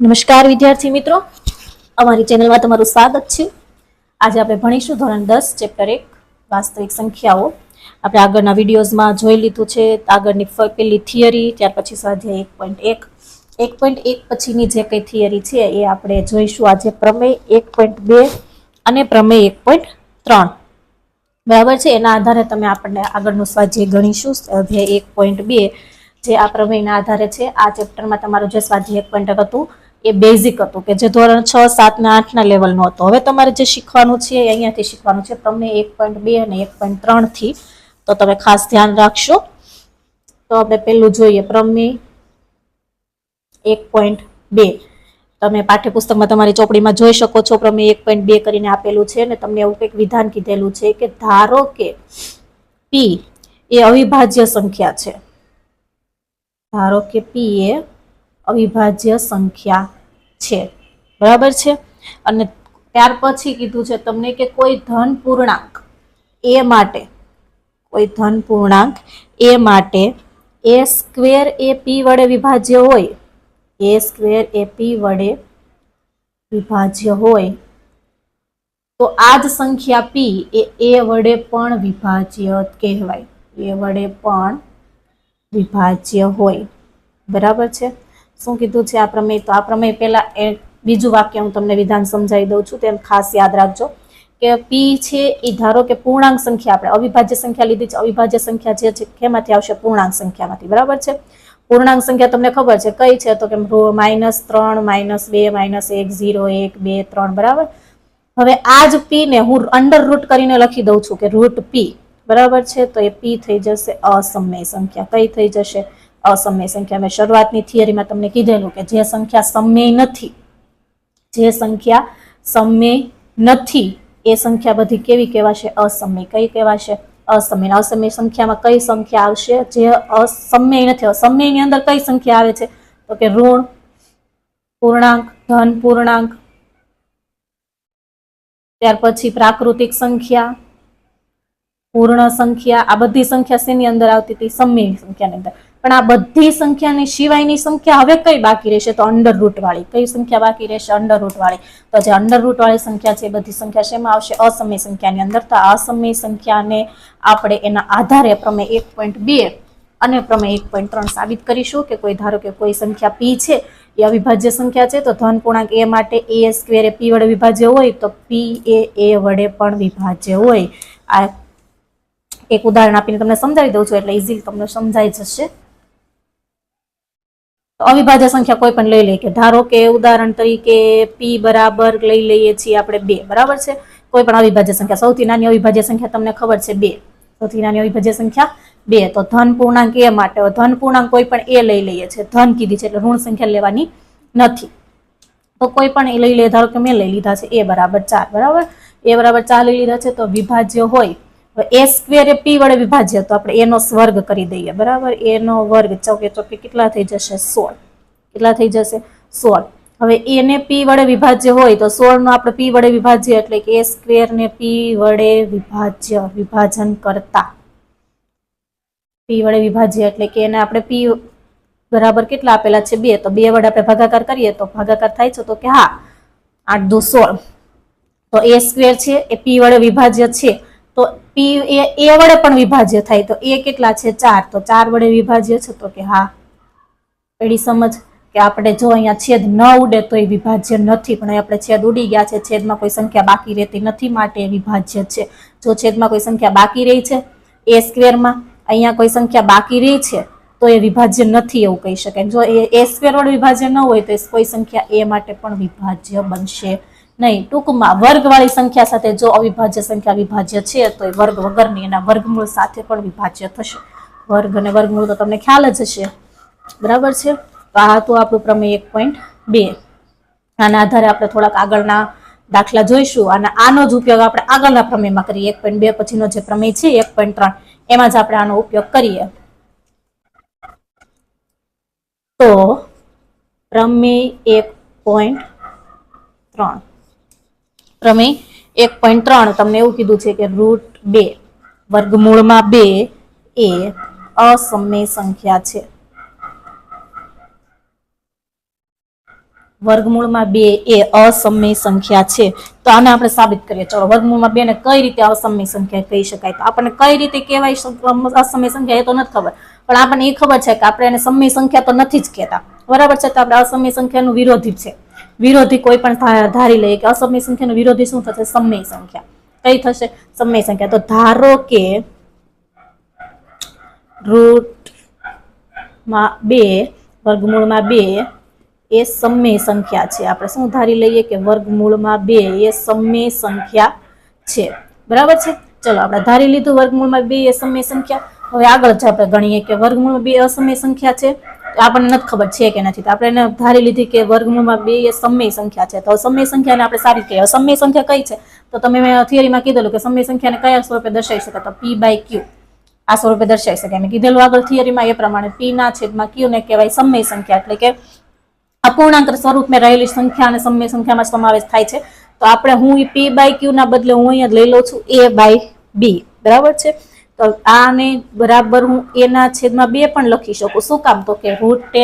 નમસ્કાર વિદ્યાર્થી મિત્રો. અમારી ચેનલમાં તમારું સ્વાગત છે. આજે આપણે ભણીશું ધોરણ દસ, ચેપ્ટર એક, વાસ્તવિક સંખ્યાઓ. આપણે આગળના વિડીયોઝમાં જોઈ લીધું છે, આગળની પેલી થિયરી, ત્યાર પછી સ્વાધ્યાય એક પોઈન્ટ એક. એક પોઈન્ટ એક પછીની જે કંઈ થિયરી છે, એ આપણે જોઈશું આજે પ્રમેય એક પોઈન્ટ બે અને પ્રમેય એક પોઈન્ટ ત્રણ. બરાબર છે? એના આધારે તમે આપણને આગળનું સ્વાધ્યાય ગણીશું સ્વાધ્યાય એક પોઈન્ટ બે. જે આ પ્રમેયના આધારે છે, આ ચેપ્ટરમાં તમારું જે સ્વાધ્યાય એક પોઈન્ટ હતું એ બેઝિક હતું કે જે ધોરણ છ, સાત ને આઠના લેવલનું હતું. હવે તમારે જે શીખવાનું છે અહીંયાથી શીખવાનું છે. તમને એક પોઈન્ટ બે અને એક પોઈન્ટ ત્રણથી તો તમે ખાસ ધ્યાન રાખશો. તો આપણે પેલું જોઈએ પ્રમેય એક પોઈન્ટ બે. તમે પાઠ્યપુસ્તકમાં તમારી ચોપડીમાં જોઈ શકો છો પ્રમેય એક પોઈન્ટ બે કરીને આપેલું છે અને તમને એવું કંઈક વિધાન કીધેલું છે કે ધારો કે પી એ અવિભાજ્ય સંખ્યા છે. ધારો કે પી એ અવિભાજ્ય સંખ્યા છે. બરાબર છે? અને ત્યાર પછી કીધું છે તમને કે કોઈ ધન પૂર્ણાંક એ માટે, કોઈ ધન પૂર્ણાંક એ માટે એ સ્ક્વેર એ પી વડે વિભાજ્ય હોય, એ સ્ક્વેર એ પી વડે વિભાજ્ય હોય, તો આ જ સંખ્યા પી એ એ વડે પણ વિભાજ્ય કહેવાય. એ વડે પણ વિભાજ્ય હોય. બરાબર છે? શું કીધું છે આ પ્રમેય? તો આ પ્રમેય પહેલા એ બીજું વાક્ય હું તમને વિધાન સમજાવી દઉં છું, તેમ ખાસ યાદ રાખજો કે પી છે એ ધારો કે પૂર્ણાંક સંખ્યા આપણે અવિભાજ્ય સંખ્યા લીધી છે. અવિભાજ્ય સંખ્યા જે છે કેમાંથી આવશે? પૂર્ણાંક સંખ્યામાંથી. બરાબર છે? પૂર્ણાંક સંખ્યા તમને ખબર છે કઈ છે? તો કે માઇનસ ત્રણ, માઇનસ બે, માઇનસ એક, ઝીરો, એક, બે, ત્રણ. બરાબર? હવે આ જ પી ને હું અંડર રૂટ કરીને લખી દઉં છું કે રૂટ પી બરાબર છે? તો એ પી થઈ જશે અસમય સંખ્યા. કઈ થઈ જશે? અસમય સંખ્યા. મેં શરૂઆતની થિયરીમાં તમને કીધેલું કે જે સંખ્યા સમય નથી, જે સંખ્યા સમય નથી, એ સંખ્યા બધી કેવી કહેવાશે? અસમય. કઈ કહેવાશે? અસમય. અસમય સંખ્યામાં કઈ સંખ્યા આવશે? જે અસમય નથી. અસમયની અંદર કઈ સંખ્યા આવે છે? તો કે ઋણ, પૂર્ણાંક, ધન પૂર્ણાંક, ત્યાર પછી પ્રાકૃતિક સંખ્યા, પૂર્ણ સંખ્યા, આ બધી સંખ્યા શેની અંદર આવતી હતી? સમય સંખ્યાની અંદર. પણ આ બધી સંખ્યાની સિવાયની સંખ્યા હવે કઈ બાકી રહેશે? તો અંડર રૂટ વાળી. કઈ સંખ્યા બાકી રહેશે? અંડર રૂટ વાળી. તો જે અંડર રૂટ વાળી સંખ્યા છે બધી સંખ્યા શેમાં આવશે? અસમય સંખ્યાની અંદર. તો અસમય સંખ્યાને આપણે એના આધારે પ્રમે એક પોઈન્ટ બે અને પ્રમે એક પોઈન્ટ ત્રણ સાબિત કરીશું કે કોઈ ધારો કે કોઈ સંખ્યા પી છે, એ અવિભાજ્ય સંખ્યા છે, તો ધન પૂર્ણાંક એ માટે એ સ્ક્વેર એ પી વડે વિભાજ્ય હોય, તો પી એ એ વડે પણ વિભાજ્ય હોય. આ એક ઉદાહરણ આપીને તમને સમજાવી દઉં છું, એટલે ઇઝીલી તમને સમજાઈ જશે. અવિભાજ્ય સંખ્યા કોઈ પણ લઈ લઈએ કે ધારો કે ઉદાહરણ તરીકે પી બરાબર લઈ લઈએ છીએ આપણે બે, બરાબર છે? કોઈ પણ અવિભાજ્ય સંખ્યા. સૌથી નાની અવિભાજ્ય સંખ્યા તમને ખબર છે બે. સૌથી નાની અવિભાજ્ય સંખ્યા બે. તો ધન પૂર્ણાંક એ માટે ધન પૂર્ણાંક કોઈ પણ એ લઈ લઈએ છે ધન કીધી છે એટલે ઋણ સંખ્યા લેવાની નથી. તો કોઈ પણ એ લઈ લે, ધારો કે મેં લઈ લીધા છે એ બરાબર ચાર, બરાબર? એ બરાબર ચાર લઈ લીધા છે તો વિભાજ્ય હોય એ સ્ક્વેર એ પી વડે વિભાજ્ય, તો આપણે એનો સ્વર્ગ કરી દઈએ, બરાબર? એનો વર્ગ ચોકે ચોકે કેટલા થઈ જશે? સોળ. કેટલા થઈ જશે? સોળ. હવે એને પી વડે વિભાજ્ય હોય તો સોળ નો આપણે પી વડે વિભાજ્ય એટલે કે એ સ્ક્વેર ને પી વડે વિભાજ્ય, વિભાજન કરતા. પી વડે વિભાજ્ય એટલે કે એને આપણે પી બરાબર કેટલા આપેલા છે? બે. તો બે વડે આપણે ભાગાકાર કરીએ તો ભાગાકાર થાય છે તો કે હા, આઠ દુ સોળ. તો એ સ્ક્વેર છે, એ પી વડે વિભાજ્ય છે. પી, એ એ વડે પણ વિભાજ્ય થાય. તો એ કેટલા છે? ચાર. તો ચાર વડે વિભાજ્ય છે તો કે હા. એડી સમજ કે આપણે જો અહીંયા છેદ ન ઉડે તો એ વિભાજ્ય નથી. પણ આપણે છેદ ઉડી ગયા છે. છેદમાં કોઈ સંખ્યા બાકી રહેતી નથી માટે વિભાજ્ય છે. જો છેદમાં કોઈ સંખ્યા બાકી રહી છે, એ સ્ક્વેરમાં અહીંયા કોઈ સંખ્યા બાકી રહી છે, તો એ વિભાજ્ય નથી એવું કહી શકાય. જો એ સ્ક્વેર વડે વિભાજ્ય ન હોય તો કોઈ સંખ્યા એ માટે પણ વિભાજ્ય બનશે. નહીં, ટૂંકમાં વર્ગવાળી સંખ્યા સાથે જો અવિભાજ્ય સંખ્યા વિભાજ્ય છે, તો એ વર્ગ વગરની એના વર્ગમૂળ સાથે પણ વિભાજ્ય થશે. વર્ગ અને વર્ગમૂળ તો તમને ખ્યાલ જ હશે. બરાબર છે? તો આ હતું આપણું પ્રમેય એક પોઈન્ટ બે. આના આધારે આપણે થોડાક આગળના દાખલા જોઈશું. અને આનો જ ઉપયોગ આપણે આગળના પ્રમેયમાં કરીએ. એક પોઈન્ટ બે પછીનો જે પ્રમેય છે, એક પોઈન્ટ ત્રણ. એમાં જ આપણે આનો ઉપયોગ કરીએ. તો પ્રમેય એક પોઈન્ટ ત્રણ. પ્રમેય એક પોઈન્ટ ત્રણ તમને એવું કીધું છે કે રૂટ બે, વર્ગમૂળમાં બે એ અસમય સંખ્યા છે. વર્ગમૂળમાં બે એ અસમય સંખ્યા છે. તો આને આપણે સાબિત કરીએ. ચલો, વર્ગમૂળમાં બે ને કઈ રીતે અસમય સંખ્યા કહી શકાય? તો આપણને કઈ રીતે કહેવાય અસમય સંખ્યા એ તો નથી ખબર. પણ આપણને એ ખબર છે કે આપણે એને સમય સંખ્યા તો નથી જ કહેતા. બરાબર છે? તો આપણે અસમય સંખ્યાનું વિરોધી છે. વિરોધી કોઈ પણ ધારી લઈએ કે અસમય સંખ્યાનો વિરોધી શું થશે? સમય સંખ્યા. કઈ થશે? સમય સંખ્યા. તો ધારો કે રૂટમાં બે, વર્ગમૂળમાં બે એ સમય સંખ્યા છે. આપણે શું ધારી લઈએ કે વર્ગમૂળમાં બે એ સમય સંખ્યા છે. બરાબર છે? ચલો, આપણે ધારી લીધું વર્ગમૂળમાં બે એ સમય સંખ્યા. હવે આગળ જ આપણે ગણીએ કે વર્ગમૂળમાં બે અસમય સંખ્યા છે. આપણને નથી ખબર છે કે નથી. તો આપણે એને ધારી લીધી કે વર્ગમૂળમાં બે એ સમય સંખ્યા છે. તો સમય સંખ્યાને આપણે સારી કહીએ. સમય સંખ્યા કઈ છે? તો તમે મેં થિયરીમાં કીધેલું કે સમય સંખ્યાને કયા સ્વરૂપે દર્શાવી શકે તો પી બાય ક્યુ આ સ્વરૂપે દર્શાવી શકે મેં કીધેલું આગળ થિયરીમાં એ પ્રમાણે પી ના છેદમાં ક્યુ ને કહેવાય સમય સંખ્યા. એટલે કે અપૂર્ણાંક સ્વરૂપમાં રહેલી સંખ્યા અને સમય સંખ્યામાં સમાવેશ થાય છે. તો આપણે હું પી બાય ક્યુ ના બદલે હું અહીંયા લઈ લઉં છું એ બાય બી બરાબર છે? તો આને બરાબર હું એના છેદમાં બે પણ લખી શકું. શું કામ? તો કે રૂટ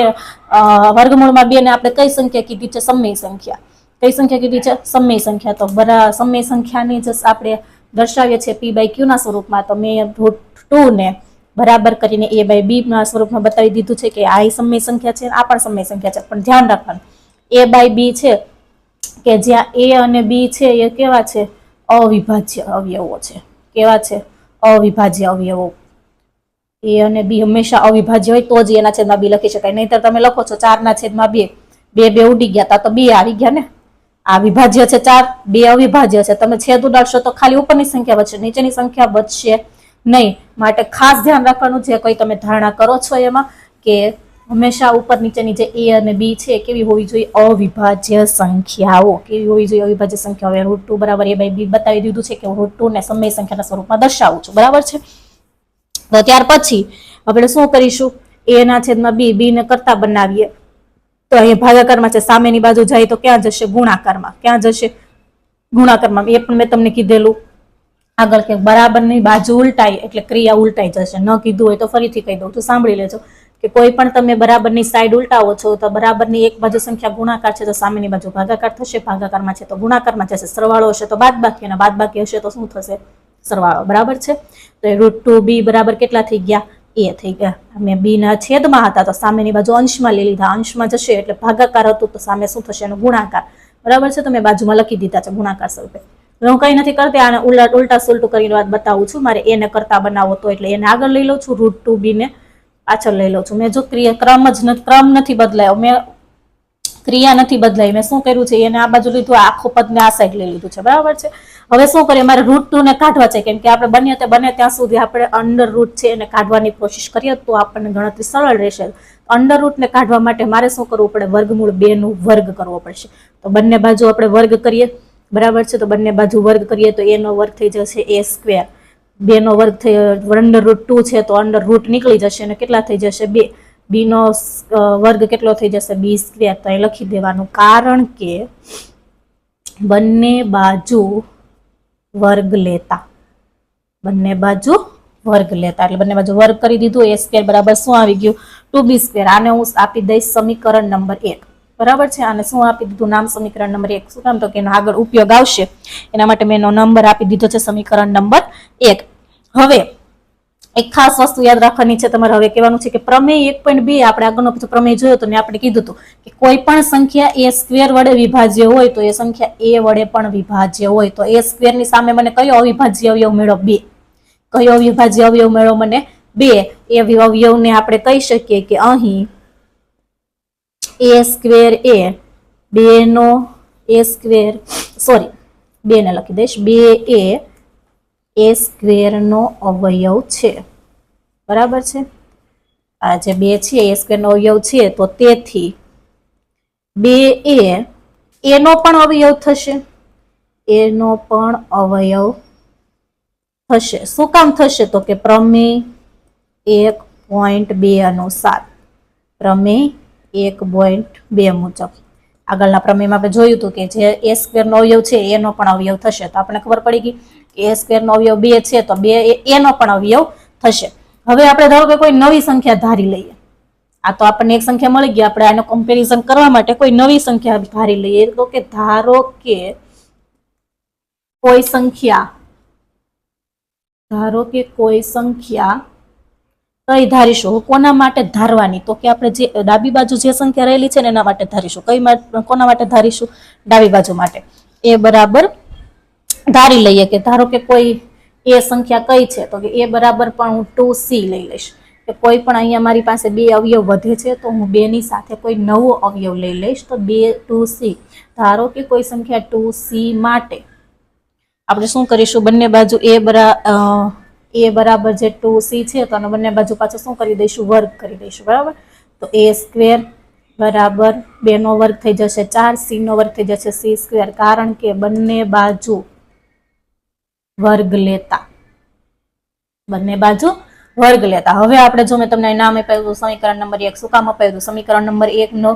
વર્ગમૂળમાં બે ને આપણે કઈ સંખ્યા કીધી છે? સમય સંખ્યા. કઈ સંખ્યા કીધી છે? સમય સંખ્યા. તો બરા, સમય સંખ્યાની જ આપણે દર્શાવીએ છીએ પી બાય ક્યુ ના સ્વરૂપમાં. તો મેં રૂટ ટુ ને બરાબર કરીને એ બાય બી ના સ્વરૂપમાં બતાવી દીધું છે કે આ સમય સંખ્યા છે આ પણ સમય સંખ્યા છે. પણ ધ્યાન રાખવાનું. એ બાય બી છે કે જ્યાં એ અને બી છે એ કેવા છે? અવિભાજ્ય અવયવો છે. કેવા છે? અવિભાજ્ય અવયવો. એ અને બી હંમેશા અવિભાજ્ય હોય તો જ એના છેદમાં બી લખી શકાય. નહીતર તમે લખો છો ચારના છેદમાં બે. બે બે ઉડી ગયા, તા તો બે આવી ગયા ને. આ વિભાજ્ય છે ચાર, બે અવિભાજ્ય છે. તમે છેદ ઉડાડશો તો ખાલી ઉપરની સંખ્યા બચશે નીચેની સંખ્યા બચશે નહીં. માટે ખાસ ધ્યાન રાખવાનું જે કોઈ તમે ધારણા કરો છો એમાં કે હંમેશા ઉપર નીચેની જે એ અને બી છે, કેવી હોવી જોઈએ? અવિભાજ્ય સંખ્યાઓ. કેવી હોવી જોઈએ? અવિભાજ્ય સંખ્યાઓ? રૂટ ટુ બરાબર એ બાય બી બતાવી દીધું છે કે હું રૂટ ટુ ને સમય સંખ્યાના સ્વરૂપમાં દર્શાવું છું. બરાબર છે? તો ત્યાર પછી આપણે શું કરીશું? એ ના છેદમાં બી બી ને કરતા બનાવીએ. તો અહીંયા ભાગાકારમાં છે, સામેની બાજુ જાય તો ક્યાં જશે? ગુણાકારમાં. ક્યાં જશે? ગુણાકારમાં. એ પણ મેં તમને કીધેલું. આગળ કે બરાબરની બાજુ ઉલટાઈ એટલે ક્રિયા ઉલટાઈ જશે. ન કીધું હોય તો ફરીથી કહી દઉં તો સાંભળી લેજો. કે કોઈ પણ તમે બરાબરની સાઈડ ઉલટાવો છો, તો બરાબરની એક બાજુ સંખ્યા ગુણાકાર છે, તો સામેની બાજુ ભાગાકાર થશે, ભાગાકારમાં છે, તો ગુણાકારમાં જશે, સરવાળો હશે, તો બાદબાકી અને બાદબાકી હશે, તો શું થશે? સરવાળો, બરાબર છે? તો એ રૂટ ટુ બી બરાબર કેટલા થઈ ગયા? એ થઈ ગયા. અમે બીના છેદમાં હતા, તો સામેની બાજુ અંશમાં લઈ લીધા. અંશમાં જશે એટલે ભાગાકાર હતું, તો સામે શું થશે? એનો ગુણાકાર. બરાબર છે? તો મેં બાજુમાં લખી દીધા છે, ગુણાકાર સ્વરૂપે. હું કંઈ નથી કરતી, આને ઉલટા ઉલટા સુલટું કરીને વાત બતાવું છું. મારે એને કરતા બનાવો, તો એટલે એને આગળ લઈ લઉં છું. રૂટ ટુ બી ને પાછળ લઈ લઉં છું. મેં જો ક્રિયા ક્રમ જ ક્રમ નથી બદલાયો. મેં ક્રિયા નથી બદલાઈ. મેં શું કર્યું છે? એને આ બાજુ લીધું આખો પદને આ સાઈડ લઈ લીધું છે. બરાબર છે? હવે શું કરીએ? મારે રૂટ ટુ ને કાઢવા છે. કેમ કે આપણે બને તે બને ત્યાં સુધી આપણે અંડર રૂટ છે એને કાઢવાની કોશિશ કરીએ તો આપણને ગણતરી સરળ રહેશે. અંડર રૂટ ને કાઢવા માટે મારે શું કરવું પડે? વર્ગમૂળ બે નું વર્ગ કરવો પડશે. તો બંને બાજુ આપણે વર્ગ કરીએ. બરાબર છે? તો બંને બાજુ વર્ગ કરીએ તો એનો વર્ગ થઈ જશે એ સ્ક્વેર બે નો વર્ગ થઈ અંડર રૂટ ટુ છે તો અંડર રૂટ નીકળી જશે અને કેટલા થઈ જશે? બે. બી નો વર્ગ કેટલો થઈ જશે? બી સ્ક્વેર તો એ લખી દેવાનું. કારણ કે બંને બાજુ વર્ગ લેતા. બંને બાજુ વર્ગ લેતા. એટલે બંને બાજુ વર્ગ કરી દીધું. એ સ્ક્વેર બરાબર શું આવી ગયું? ટુ બી સ્ક્વેર આને હું આપી દઈશ સમીકરણ નંબર એક. બરાબર છે? અને શું આપી દીધું નામ સમીકરણ નંબર એક? શું કામ? તો કે એનો આગળ ઉપયોગ આવશે. એના માટે મેં એનો નંબર આપી દીધો છે સમીકરણ નંબર એક. હવે, એક ખાસ વસ્તુ યાદ રાખવાની છે તમારે હવે કહેવાનું છે કે પ્રમેય એક પોઈન્ટ બે, આપણે આગળનો પછી પ્રમેય જોયો તો મેં આપણે કીધું હતું કે કોઈ પણ સંખ્યા એ સ્ક્વેર વડે વિભાજ્ય હોય તો એ સંખ્યા એ વડે પણ વિભાજ્ય હોય. તો એ સ્ક્વેરની સામે મને કયો અવિભાજ્ય અવયવ મેળો? બે. કયો અવિભાજ્ય અવયવ મેળો મને? બે. એ અવયવને આપણે કહી શકીએ કે અહીં એ સ્ક્વેર એ બે નો એ સ્ક્વેર સોરી બે ને લખી દઈશ. બે એ એ સ્ક્વેરનો અવયવ છે. બરાબર છે? આ જે બે છે એ સ્ક્વેરનો અવયવ છે, તો તેથી બે એ એનો પણ અવયવ થશે. એનો પણ અવયવ થશે. શું કામ થશે? તો કે પ્રમેય એક પોઈન્ટ બે અનુસાર. પ્રમેય એક પોઈન્ટ બે મુજબ. આગળના પ્રમેયમાં આપણે જોયું હતું કે જે એ સ્ક્વેર નો અવયવ છે, એનો પણ અવયવ થશે. તો આપણે ખબર પડી ગઈ કે એ સ્ક્વેર નો અવયવ બે છે, તો બે એનો પણ અવયવ થશે. હવે આપણે ધારો કે કોઈ નવી સંખ્યા ધારી લઈએ. આ તો આપણને એક સંખ્યા મળી ગઈ. આપણે આનો કમ્પેરિઝન કરવા માટે કોઈ નવી સંખ્યા ધારી લઈએ. તો કે ધારો કે કોઈ સંખ્યા, ધારો કે કોઈ સંખ્યા કઈ ધારીશું? કોના માટે ધારવાની? તો કે આપણે જે ડાબી બાજુ જે સંખ્યા રહેલી છે ને એના માટે ધારીશું. કઈ કોના માટે ધારીશું? ડાબી બાજુ માટે. એ બરાબર ધારી લઈએ કે ધારો કે કોઈ એ સંખ્યા કઈ છે, તો કે એ બરાબર પણ હું ટુ સી લઈ લઈશ. કે કોઈ પણ અહીંયા મારી પાસે બે અવયવ વધે છે, તો હું બેની સાથે કોઈ નવો અવયવ લઈ લઈશ, તો બે ટુ સી. ધારો કે કોઈ સંખ્યા ટુ સી માટે. આપણે શું કરીશું? બંને બાજુ એ બરા એ બરાબર જે ટુ સી છે, તો આનો બંને બાજુ પાછું શું કરી દઈશું? વર્ગ કરી દઈશું, બરાબર? તો એ સ્ક્વેર બરાબર બે નો વર્ગ થઈ જશે ચાર સી નો વર્ગ થઈ જશે સી સ્ક્વેર કારણ કે બંને બાજુ વર્ગ લેતા. બંને બાજુ વર્ગ લેતા. હવે આપણે જો મેં તમને નામ આપ્યું હતું, સમીકરણ નંબર એક, શું કામ અપાયું હતું? સમીકરણ નંબર એક નો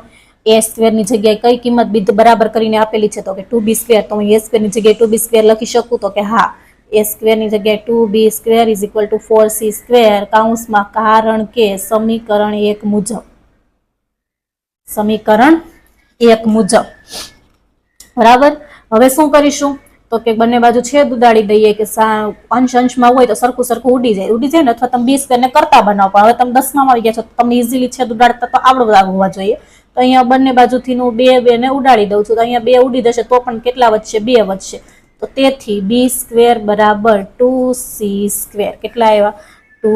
એ સ્ક્વેરની જગ્યાએ કઈ કિંમત બરાબર કરીને આપેલી છે? તો કે ટુ બી સ્ક્વેર તો હું એ સ્ક્વેરની જગ્યાએ ટુ બી સ્ક્વેર લખી શકું તો કે હા. એ સ્ક્વેરની જગ્યાએ two B square is equal to four C square કાઉન્સમાં કારણ કે સમીકરણ એક મુજબ. સમીકરણ એક મુજબ. બરાબર? હવે શું કરીશું? તો કે બંને બાજુ છેદ ઉડાડી દઈએ કે અંશ અંશમાં હોય તો સરખું સરખું ઉડી જાય. ઉડી જાય ને અથવા તમે બી સ્ક્વેર કરતા બનાવો. પણ હવે તમે દસમાં આવી ગયા છો, તો તમને ઇઝીલી છેદ ઉડાડતા તો આવડવું હોવા જોઈએ. તો અહીંયા બંને બાજુથી હું બે બે ને ઉડાડી દઉં છું. તો અહીંયા બે ઉડી જશે તો પણ કેટલા વધશે? બે વધશે. તો તેથી બી સ્ક્વેર બરાબર ટુ સી સ્ક્વેર કેટલા આવ્યા? ટુ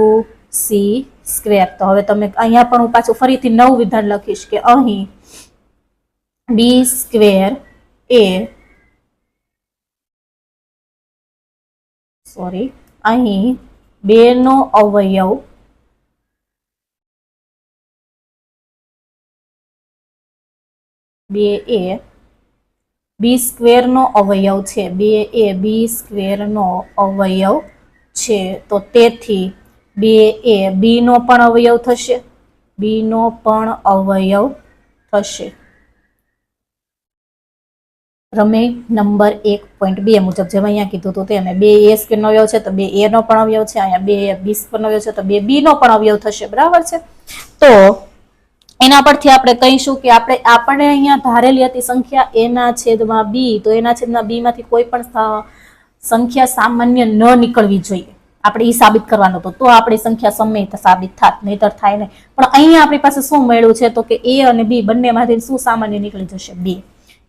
સી સ્ક્વેર તો હવે તમે અહીંયા પણ હું પાછું ફરીથી નવું વિધાન લખીશ કે અહીં બી સ્ક્વેર એ સોરી અહીં બે નો અવયવ બે એ બી સ્ક્વેરનો અવયવ છે. બે એ બી સ્ક્વેરનો અવયવ છે. તો તેથી બે એ બીનો પણ અવયવ થશે. બીનો પણ અવયવ થશે. રમે નંબર એક પોઈન્ટ બે મુજબ. જેમ અહીંયા કીધું હતું તેમ બે એ સ્ક્વેરનો અવયવ છે તો બે એ નો પણ અવયવ છે. અહીંયા બે બી સ્ક્વેરનો અવયવ છે તો બે બીનો પણ અવયવ થશે. બરાબર છે? તો એના પરથી આપણે કહીશું કે આપણે આપણે અહીંયા ધારેલી હતી સંખ્યા એના છેદમાં બી, તો એના છેદમાં બી માંથી કોઈ પણ સંખ્યા સામાન્ય ન નીકળવી જોઈએ. આપણે એ સાબિત કરવાનું હતું. તો આપણી સંખ્યા સમય સાબિત થાત, નહીતર થાય નહીં. પણ અહીંયા આપણી પાસે શું મળ્યું છે? તો કે એ અને બી બંનેમાંથી શું સામાન્ય નીકળી જશે? બે.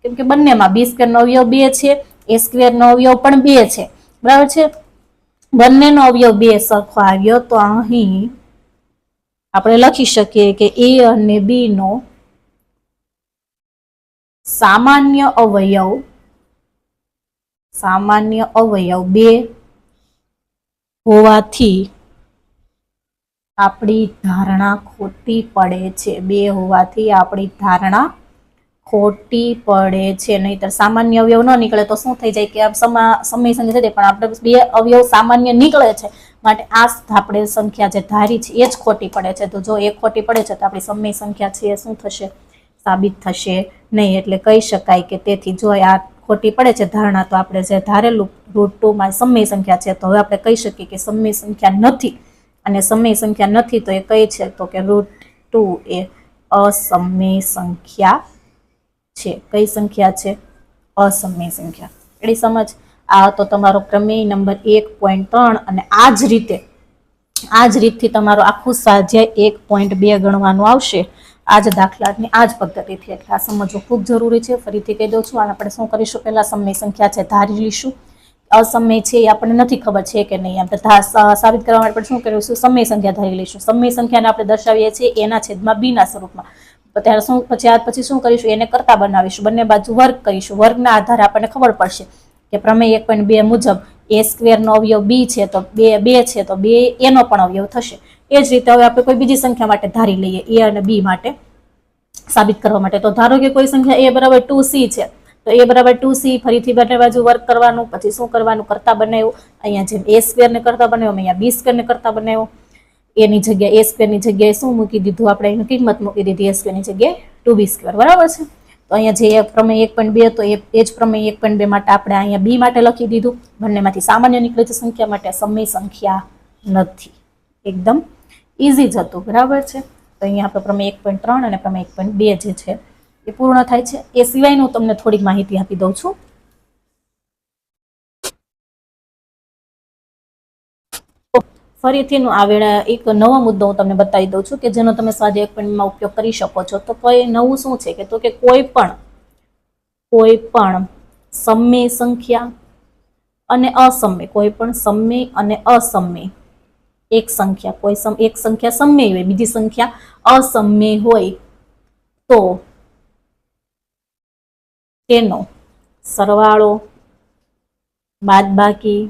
કેમ કે બંનેમાં બી સ્ક્વેર નો અવયવ બે છે, એ સ્ક્વેરનો અવયવ પણ બે છે. બરાબર છે? બંનેનો અવયવ બે સરખો આવ્યો તો અહીં આપણે લખી શકીએ કે એ અને બી નો સામાન્ય અવયવ સામાન્ય અવયવ બે હોવાથી આપણી ધારણા ખોટી પડે છે. બે હોવાથી આપણી ધારણા ખોટી પડે છે. નહીતર સામાન્ય અવયવ ન નીકળે તો શું થઈ જાય કે સમય સંગે થઈ પણ આપણે બે અવયવ સામાન્ય નીકળે છે. માટે આ આપણે સંખ્યા જે ધારી છે, એ જ ખોટી પડે છે. તો જો એ ખોટી પડે છે, તો આપણી સમય સંખ્યા છે એ શું થશે? સાબિત થશે નહીં. એટલે કહી શકાય કે તેથી જો આ ખોટી પડે છે ધારણા, તો આપણે જે ધારેલું રૂટ ટુમાં સમય સંખ્યા છે, તો હવે આપણે કહી શકીએ કે સમય સંખ્યા નથી. અને સમય સંખ્યા નથી, તો એ કઈ છે તો કે રૂટ ટુ એ અસમય સંખ્યા છે. કઈ સંખ્યા છે? અસમય સંખ્યા. એની સમજ? આ તો તમારો પ્રમેય નંબર એક પોઈન્ટ ત્રણ અને આ જ રીતે આ જ રીતથી તમારું આખું સ્વાધ્યાય એક પોઈન્ટ બે ગણવાનું આવશે. આ જ દાખલાની આ જ પદ્ધતિથી. એટલે આ સમજવું ખૂબ જરૂરી છે. ફરીથી કહી દઉં છું અને આપણે શું કરીશું? પહેલાં સમય સંખ્યા છે, ધારી લઈશું. અસમય છે એ આપણને નથી ખબર છે કે નહીં. આપણે સાબિત કરવા માટે શું કરીશું સમય સંખ્યા ધારી લઈશું. સમય સંખ્યાને આપણે દર્શાવીએ છીએ એના છેદમાં બીના સ્વરૂપમાં. ત્યારે શું, પછી આ પછી શું કરીશું? એને કરતા બનાવીશું. બંને બાજુ વર્ગ કરીશું. વર્ગના આધારે આપણને ખબર પડશે. કે પ્રમેય એક પોઈન્ટ બે મુજબ એ સ્ક્વેરનો અવયવ બી છે તો બે બે છે તો બે એનો પણ અવયવ થશે. એ જ રીતે હવે આપણે કોઈ બીજી સંખ્યા માટે ધારી લઈએ એ અને બી માટે સાબિત કરવા માટે. તો ધારો કે કોઈ સંખ્યા એ બરાબર ટુ સી છે, તો એ બરાબર ટુ સી ફરીથી બંને બાજુ વર્ક કરવાનું, પછી શું કરવાનું? કરતા બનાવ્યું. અહીંયા જેમ એ સ્ક્વેર ને કરતા બનાવ્યો અહીંયા બી સ્ક્વેર ને કરતા બનાવ્યો. એની જગ્યાએ એ સ્ક્વેરની જગ્યાએ શું મૂકી દીધું? આપણે એની કિંમત મૂકી દીધી એ સ્ક્વેરની જગ્યાએ ટુ બી સ્ક્વેર બરાબર છે? તો અહીંયા જે પ્રમેય એક પોઈન્ટ બે તો એ એ જ પ્રમેય એક પોઈન્ટ બે માટે આપણે અહીંયા બી માટે લખી દીધું. બંનેમાંથી સામાન્ય નીકળે છે સંખ્યા માટે, સમય સંખ્યા નથી. એકદમ ઇઝી જ હતું. બરાબર છે? તો અહીંયા આપણે પ્રમેય એક પોઈન્ટ ત્રણ અને પ્રમેય એક પોઈન્ટ બે જે છે એ પૂર્ણ થાય છે. એ સિવાયનું તમને થોડીક માહિતી આપી દઉં છું. ફરીથી આ એક નવો મુદ્દો હું તમને બતાવી દઉં છું કે જેનો તમે સ્વાધ્યાય પોઈન્ટમાં ઉપયોગ કરી શકો છો. તો કોઈ નવું શું છે કે તો કે કોઈ પણ કોઈ પણ સમય સંખ્યા અને અસમય કોઈ પણ સમય અને અસમય એક સંખ્યા, કોઈ સમ, એક સંખ્યા સમય હોય, બીજી સંખ્યા અસમય હોય. તો તેનો સરવાળો, બાદબાકી,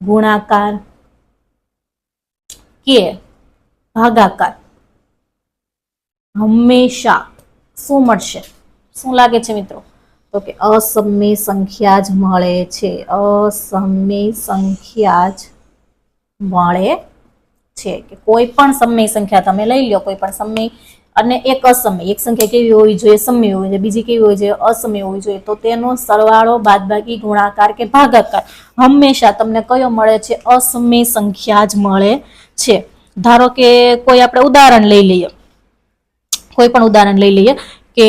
ગુણાકાર કે ભાગાકાર હંમેશા શું મળશે? શું લાગે છે મિત્રો? તો કે અસમ્ય સંખ્યા જ મળે છે. અસમ્ય સંખ્યા જ મળે છે. કે કોઈ પણ સમય સંખ્યા તમે લઈ લો, કોઈ પણ સમય અને એક અસમય. એક સંખ્યા કેવી હોવી જોઈએ? સમય હોવી જોઈએ. બીજી કેવી હોવી જોઈએ? અસમય હોવી જોઈએ. તો તેનો સરવાળો બાદબાકી, ગુણાકાર કે ભાગાકાર હંમેશા તમને કયો મળે છે? અસમય સંખ્યા જ મળે છે. ધારો કે કોઈ આપણે ઉદાહરણ લઈ લઈએ. કોઈ પણ ઉદાહરણ લઈ લઈએ કે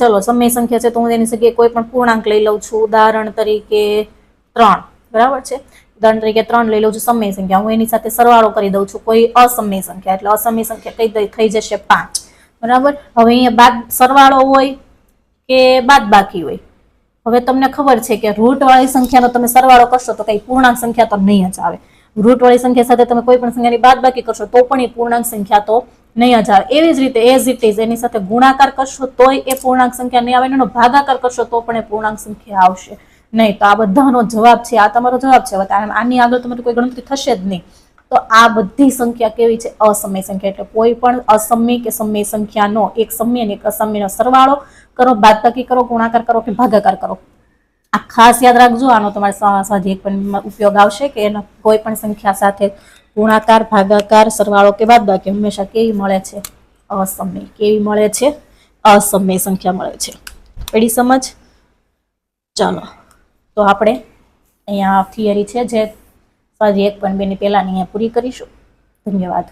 ચલો સમય સંખ્યા છે તો હું એની જગ્યાએ કોઈ પણ પૂર્ણાંક લઈ લઉં છું. ઉદાહરણ તરીકે ત્રણ, બરાબર છે? ઉદાહરણ તરીકે ત્રણ લઈ લઉં છું સમય સંખ્યા. હું એની સાથે સરવાળો કરી દઉં છું કોઈ અસમય સંખ્યા. એટલે અસમય સંખ્યા કઈ થઈ જશે પાંચ. બરાબર? હવે અહીંયા બાદ સરવાળો હોય કે બાદ બાકી હોય? હવે તમને ખબર છે કે રૂટ વાળી સંખ્યાનો તમે સરવાળો કરશો તો કઈ પૂર્ણાંક સંખ્યા તો નહીં જ આવે. રૂટ વાળી સંખ્યા સાથે તમે કોઈ પણ સંખ્યાની બાદ બાકી કરશો, તો પણ એ પૂર્ણાંક સંખ્યા તો નહીં આવે એવી જ રીતે એઝ ઇટ ઇઝ એની સાથે ગુણાકાર કરશો, તોય એ પૂર્ણાંક સંખ્યા નહીં આવે, એનો ભાગાકાર કરશો, તો પણ એ પૂર્ણાંક સંખ્યા આવશે નહીં. તો આ બધાનો જવાબ છે, આ તમારો જવાબ છે. આની આગળ તમારી કોઈ ગણતરી થશે જ નહીં. તો આ બધી સંખ્યા કેવી છે? અસમય સંખ્યા. એટલે કોઈ પણ અસમય કે સમય સંખ્યાનો, એક સમય અને એક અસમયનો સરવાળો કરો, બાદબાકી કરો, ગુણાકાર કરો કે ભાગાકાર કરો. આ ખાસ યાદ રાખજો, આનો તમારે સાંજે પણ ઉપયોગ આવશે કે એનો કોઈ પણ સંખ્યા સાથે ગુણાકાર, ભાગાકાર, સરવાળો કે બાદબાકી હંમેશા કેવી મળે છે? અસમય. કેવી મળે છે? અસમય સંખ્યા મળે છે. પડી સમજ? ચાલો. તો આપણે અહીંયા થિયરી છે જે સાંજે એક પણ બેની પહેલાંની અહીંયા પૂરી કરીશું. ધન્યવાદ.